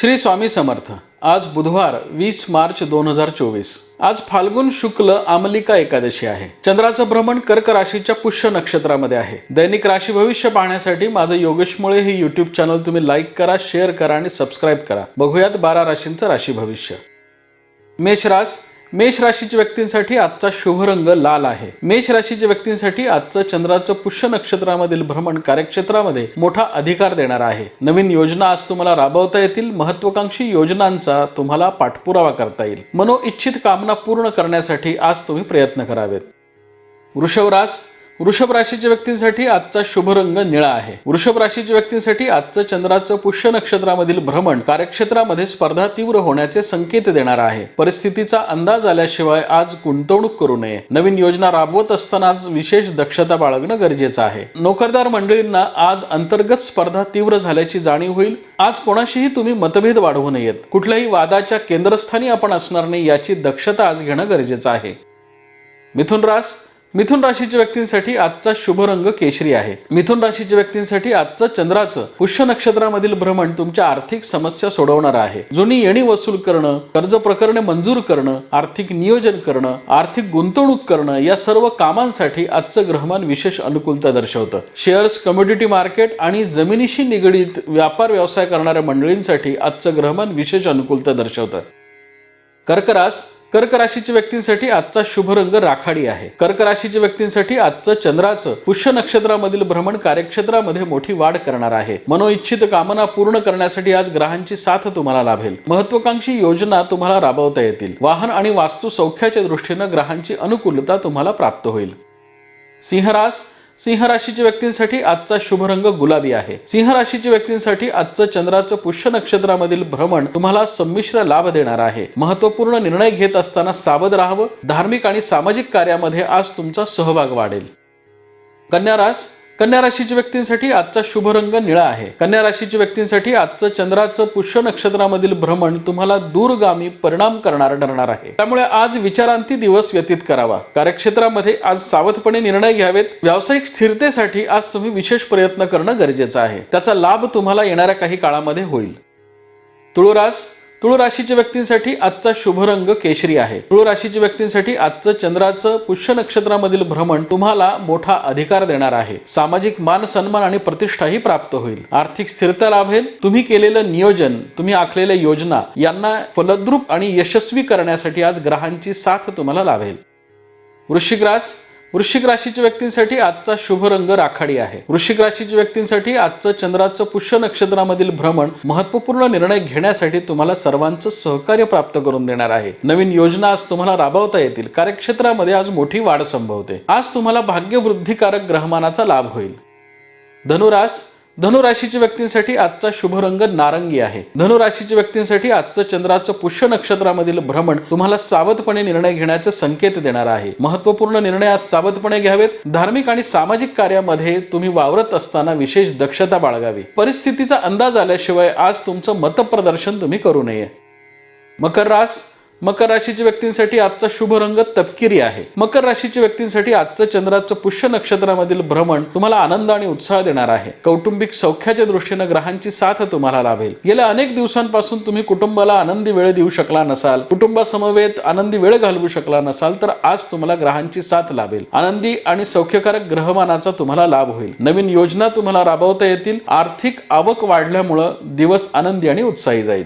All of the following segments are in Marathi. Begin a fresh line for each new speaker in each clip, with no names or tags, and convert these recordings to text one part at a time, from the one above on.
श्री स्वामी समर्थ. आज बुधवार वीस मार्च दोन हजार चोवीस. आज फाल्गुन शुक्ल आमलिका एकादशी आहे. चंद्राचं भ्रमण कर्क राशीच्या पुष्य नक्षत्रामध्ये आहे. दैनिक राशी भविष्य पाहण्यासाठी माझं योगेशमुळे हे युट्यूब चॅनल तुम्ही लाईक करा शेअर करा आणि सबस्क्राईब करा. बघूयात बारा राशींचं राशी भविष्य. मेष रास मेष राशीच्या व्यक्तींसाठी आजचा शुभ रंग लाल आहे. मेष राशीच्या व्यक्तींसाठी आजचं चंद्राचं पुष्य नक्षत्रामधील भ्रमण कार्यक्षेत्रामध्ये मोठा अधिकार देणार आहे. नवीन योजना आज तुम्हाला राबवता येतील. महत्वाकांक्षी योजनांचा तुम्हाला पाठपुरावा करता येईल. मनोइच्छित कामना पूर्ण करण्यासाठी आज तुम्ही प्रयत्न करावेत. वृषभ रास वृषभ राशीच्या व्यक्तींसाठी आजचा शुभ रंग निळा आहे. वृषभ राशीच्या व्यक्तींसाठी आजचं चंद्राचं पुष्य नक्षत्रामधील भ्रमण कार्यक्षेत्रामध्ये स्पर्धा तीव्र होण्याचे संकेत देणार आहे. परिस्थितीचा अंदाज आल्याशिवाय आज गुंतवणूक करू नये. नवीन योजना राबवत असताना आज विशेष दक्षता बाळगणं गरजेचं आहे. नोकरदार मंडळींना आज अंतर्गत स्पर्धा तीव्र झाल्याची जाणीव होईल. आज कोणाशीही तुम्ही मतभेद वाढवू नयेत. कुठल्याही वादाच्या केंद्रस्थानी आपण असणार नाही याची दक्षता आज घेणं गरजेचं आहे. मिथुन रास मिथुन राशीच्या व्यक्तींसाठी आजचा शुभ रंग केशरी आहे. मिथुन राशीच्या व्यक्तींसाठी आजचं चंद्राचं पुष्य नक्षत्रामधील भ्रमण तुमच्या आर्थिक समस्या सोडवणार आहे. जुनी येणी वसूल करणं कर्ज प्रकरणे मंजूर करणं आर्थिक नियोजन करणं आर्थिक गुंतवणूक करणं या सर्व कामांसाठी आजचं ग्रहमान विशेष अनुकूलता दर्शवतं. शेअर्स कमोडिटी मार्केट आणि जमिनीशी निगडीत व्यापार व्यवसाय करणाऱ्या मंडळींसाठी आजचं ग्रहमान विशेष अनुकूलता दर्शवतं. कर्करास कर्क राशीच्या व्यक्तींसाठी आजचा शुभ रंग राखाडी आहे. कर्क राशीच्या व्यक्तींसाठी आजचं चंद्राचं पुष्य नक्षत्रामधील भ्रमण कार्यक्षेत्रामध्ये मोठी वाढ करणार आहे. मनोइच्छित कामना पूर्ण करण्यासाठी आज ग्रहांची साथ तुम्हाला लाभेल. महत्वाकांक्षी योजना तुम्हाला राबवता येतील. वाहन आणि वास्तू सौख्याच्या दृष्टीनं ग्रहांची अनुकूलता तुम्हाला प्राप्त होईल. सिंहरास सिंह राशीच्या व्यक्तींसाठी आजचा शुभ रंग गुलाबी आहे. सिंह राशीच्या व्यक्तींसाठी आजचं चंद्राचं पुष्य नक्षत्रामधील भ्रमण तुम्हाला संमिश्र लाभ देणार आहे. महत्त्वपूर्ण निर्णय घेत असताना सावध राहावं. धार्मिक आणि सामाजिक कार्यामध्ये आज तुमचा सहभाग वाढेल. कन्या रास कन्या राशीच्या व्यक्तींसाठी आजचा शुभ रंग निळा आहे. कन्या राशीच्या व्यक्तींसाठी आजचं चंद्राचं पुष्य नक्षत्रामधील भ्रमण तुम्हाला दूरगामी परिणाम करणार ठरणार आहे. त्यामुळे आज विचारांती दिवस व्यतीत करावा. कार्यक्षेत्रामध्ये आज सावधपणे निर्णय घ्यावेत. व्यावसायिक स्थिरतेसाठी आज तुम्ही विशेष प्रयत्न करणं गरजेचं आहे. त्याचा लाभ तुम्हाला येणाऱ्या काही काळामध्ये होईल. तुळुरास तुळू राशीच्या व्यक्तींसाठी आजचा शुभ रंग केशरी आहे. तुळू राशीच्या व्यक्तींसाठी आजचं चंद्राचं पुष्य नक्षत्रामधील भ्रमण तुम्हाला मोठा अधिकार देणार आहे. सामाजिक मान सन्मान आणि प्रतिष्ठाही प्राप्त होईल. आर्थिक स्थिरता लाभेल. तुम्ही केलेलं नियोजन तुम्ही आखलेल्या योजना यांना फलद्रूप आणि यशस्वी करण्यासाठी आज ग्रहांची साथ तुम्हाला लाभेल. वृश्चिक रास वृश्चिक राशीच्या व्यक्तींसाठी आजचा शुभ रंग राखाडी आहे. वृश्चिक राशीच्या व्यक्तींसाठी आजचं चंद्राचं पुष्य नक्षत्रामधील भ्रमण महत्त्वपूर्ण निर्णय घेण्यासाठी तुम्हाला सर्वांचं सहकार्य प्राप्त करून देणार आहे. नवीन योजना आज तुम्हाला राबवता येतील. कार्यक्षेत्रामध्ये आज मोठी वाढ संभवते. आज तुम्हाला भाग्यवृद्धिकारक ग्रहमानाचा लाभ होईल. धनुरास धनुराशीच्या व्यक्तींसाठी आजचा शुभ रंग नारंगी आहे. धनुराशीच्या व्यक्तींसाठी आजचं चंद्राचं पुष्य नक्षत्रामधील भ्रमण तुम्हाला सावधपणे निर्णय घेण्याचे संकेत देणार आहे. महत्त्वपूर्ण निर्णय आज सावधपणे घ्यावेत. धार्मिक आणि सामाजिक कार्यामध्ये तुम्ही वावरत असताना विशेष दक्षता बाळगावी. परिस्थितीचा अंदाज आल्याशिवाय आज तुमचं मतप्रदर्शन तुम्ही करू नये. मकर रास मकर राशीच्या व्यक्तींसाठी आजचा शुभ रंग तपकिरी आहे. मकर राशीच्या व्यक्तींसाठी आजचं चंद्राचं पुष्य नक्षत्रामधील भ्रमण तुम्हाला आनंद आणि उत्साह देणार आहे. कौटुंबिक सौख्याच्या दृष्टीनं ग्रहांची साथ तुम्हाला लाभेल. गेल्या अनेक दिवसांपासून तुम्ही कुटुंबाला आनंदी वेळ देऊ शकला नसाल कुटुंबासमवेत आनंदी वेळ घालवू शकला नसाल तर आज तुम्हाला ग्रहांची साथ लाभेल. आनंदी आणि सौख्यकारक ग्रहमानाचा तुम्हाला लाभ होईल. नवीन योजना तुम्हाला राबवता येतील. आर्थिक आवक वाढल्यामुळं दिवस आनंदी आणि उत्साही जाईल.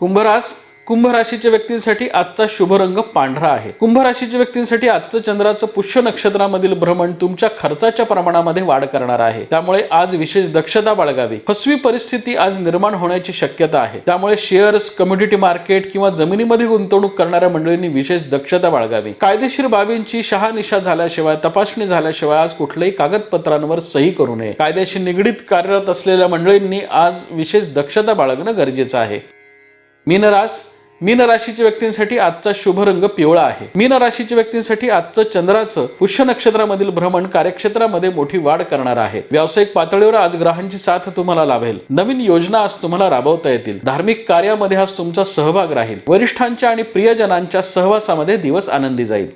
कुंभरास कुंभ राशीच्या व्यक्तींसाठी आजचा शुभ रंग पांढरा आहे. कुंभ राशीच्या व्यक्तींसाठी आजचं चंद्राचं पुष्य नक्षत्रामधील भ्रमण तुमच्या खर्चाच्या प्रमाणामध्ये वाढ करणार आहे. त्यामुळे आज विशेष दक्षता बाळगावी. फसवी परिस्थिती आज निर्माण होण्याची शक्यता आहे. त्यामुळे शेअर्स कम्युनिटी मार्केट किंवा जमिनीमध्ये गुंतवणूक करणाऱ्या मंडळींनी विशेष दक्षता बाळगावी. कायदेशीर बाबींची शहानिशा झाल्याशिवाय तपासणी झाल्याशिवाय आज कुठल्याही कागदपत्रांवर सही करू नये. कायद्याशी निगडीत कार्यरत असलेल्या मंडळींनी आज विशेष दक्षता बाळगणं गरजेचं आहे. मीनरास मीन राशीच्या व्यक्तींसाठी आजचा शुभ रंग पिवळा आहे. मीन राशीच्या व्यक्तींसाठी आजचं चंद्राचं पुष्य नक्षत्रामधील भ्रमण कार्यक्षेत्रामध्ये मोठी वाढ करणार आहे. व्यावसायिक पातळीवर आज ग्रहांची साथ तुम्हाला लाभेल. नवीन योजना आज तुम्हाला राबवता येतील. धार्मिक कार्यामध्ये आज तुमचा सहभाग राहील. वरिष्ठांच्या आणि प्रियजनांच्या सहवासामध्ये दिवस आनंदी जाईल.